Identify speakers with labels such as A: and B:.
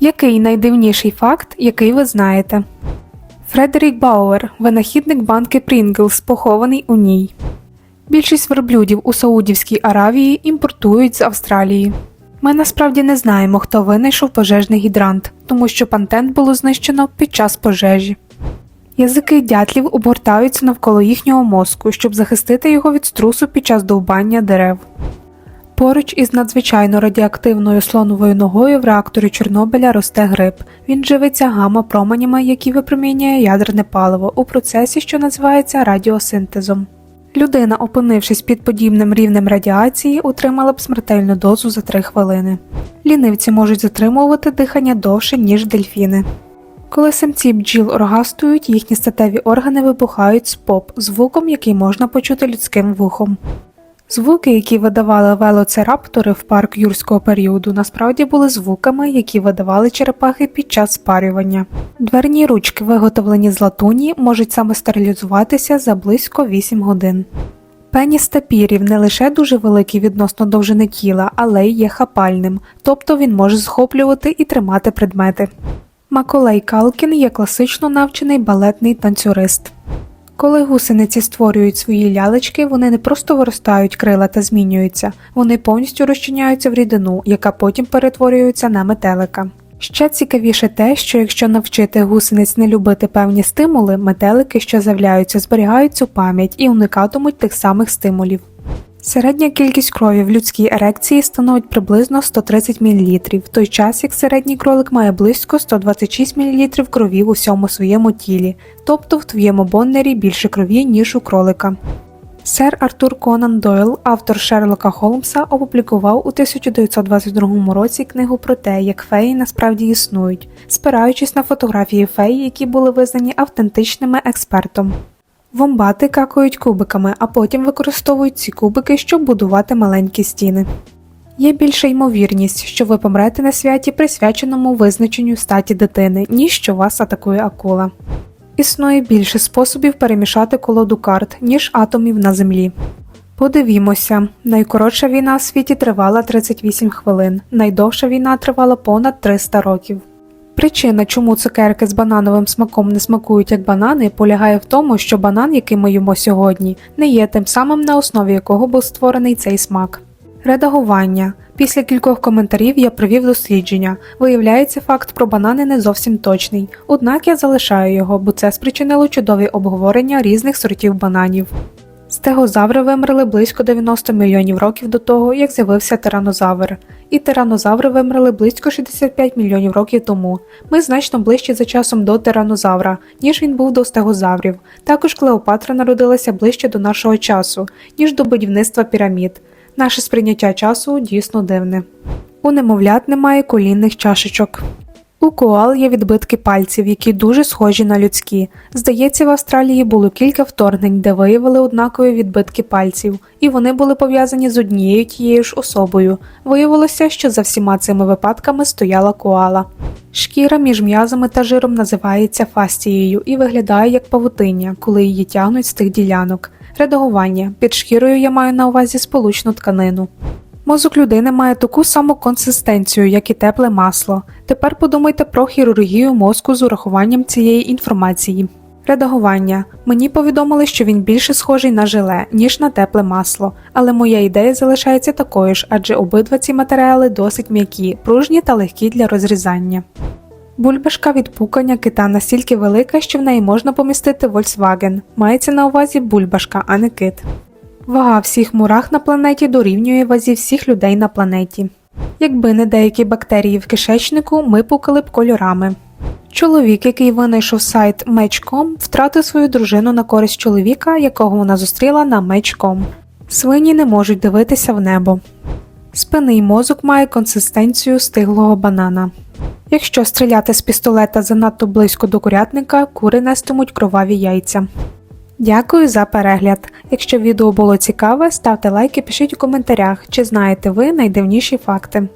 A: Який найдивніший факт, який ви знаєте? Фредерік Бауер, винахідник банки Pringles, похований у ній. Більшість верблюдів у Саудівській Аравії імпортують з Австралії. Ми насправді не знаємо, хто винайшов пожежний гідрант, тому що пантент було знищено під час пожежі. Язики дятлів обгортаються навколо їхнього мозку, щоб захистити його від струсу під час довбання дерев. Поруч із надзвичайно радіоактивною слоновою ногою в реакторі Чорнобиля росте гриб. Він живиться гамма-променями, які випромінює ядерне паливо у процесі, що називається радіосинтезом. Людина, опинившись під подібним рівнем радіації, отримала б смертельну дозу за 3 хвилини. Лінивці можуть затримувати дихання довше, ніж дельфіни. Коли самці бджіл оргастують, їхні статеві органи вибухають з поп звуком, який можна почути людським вухом. Звуки, які видавали велоцираптори в парк юрського періоду, насправді були звуками, які видавали черепахи під час спарювання. Дверні ручки, виготовлені з латуні, можуть самостерилізуватися за близько 8 годин. Пеніс тапірів не лише дуже великий відносно довжини тіла, але й є хапальним, тобто він може схоплювати і тримати предмети. Маколей Калкін є класично навчений балетний танцюрист. Коли гусениці створюють свої лялечки, вони не просто виростають крила та змінюються, вони повністю розчиняються в рідину, яка потім перетворюється на метелика. Ще цікавіше те, що якщо навчити гусениць не любити певні стимули, метелики, що з'являються, зберігають цю пам'ять і уникатимуть тих самих стимулів. Середня кількість крові в людській ерекції становить приблизно 130 мл, в той час як середній кролик має близько 126 мл крові в усьому своєму тілі, тобто в твоєму боннері більше крові, ніж у кролика. Сер Артур Конан Дойл, автор Шерлока Холмса, опублікував у 1922 році книгу про те, як феї насправді існують, спираючись на фотографії фей, які були визнані автентичними експертом. Вомбати какають кубиками, а потім використовують ці кубики, щоб будувати маленькі стіни. Є більша ймовірність, що ви помрете на святі, присвяченому визначенню статі дитини, ніж що вас атакує акула. Існує більше способів перемішати колоду карт, ніж атомів на землі. Подивімося, найкоротша війна в світі тривала 38 хвилин, найдовша війна тривала понад 300 років. Причина, чому цукерки з банановим смаком не смакують як банани, полягає в тому, що банан, який ми їмо сьогодні, не є тим самим, на основі якого був створений цей смак. Редагування. Після кількох коментарів я провів дослідження. Виявляється, факт про банани не зовсім точний, однак я залишаю його, бо це спричинило чудові обговорення різних сортів бананів. Стегозаври вимерли близько 90 мільйонів років до того, як з'явився тиранозавр. І тиранозаври вимерли близько 65 мільйонів років тому. Ми значно ближчі за часом до тиранозавра, ніж він був до стегозаврів. Також Клеопатра народилася ближче до нашого часу, ніж до будівництва пірамід. Наше сприйняття часу дійсно дивне. У немовлят немає колінних чашечок. У коал є відбитки пальців, які дуже схожі на людські. Здається, в Австралії було кілька вторгнень, де виявили однакові відбитки пальців, і вони були пов'язані з однією тією ж особою. Виявилося, що за всіма цими випадками стояла коала. Шкіра між м'язами та жиром називається фастією і виглядає як павутиння, коли її тягнуть з тих ділянок. Редагування під шкірою я маю на увазі сполучну тканину. Мозок людини має таку саму консистенцію, як і тепле масло. Тепер подумайте про хірургію мозку з урахуванням цієї інформації. Редагування. Мені повідомили, що він більше схожий на желе, ніж на тепле масло, але моя ідея залишається такою ж, адже обидва ці матеріали досить м'які, пружні та легкі для розрізання. Бульбашка від пукання кита настільки велика, що в неї можна помістити Volkswagen. Мається на увазі бульбашка, а не кит. Вага всіх мурах на планеті дорівнює вазі всіх людей на планеті. Якби не деякі бактерії в кишечнику, ми пукали б кольорами. Чоловік, який винайшов сайт Match.com, втратив свою дружину на користь чоловіка, якого вона зустріла на Match.com. Свині не можуть дивитися в небо. Спинний мозок має консистенцію стиглого банана. Якщо стріляти з пістолета занадто близько до курятника, кури нестимуть кроваві яйця. Дякую за перегляд. Якщо відео було цікаве, ставте лайк і пишіть у коментарях, чи знаєте ви найдивніші факти.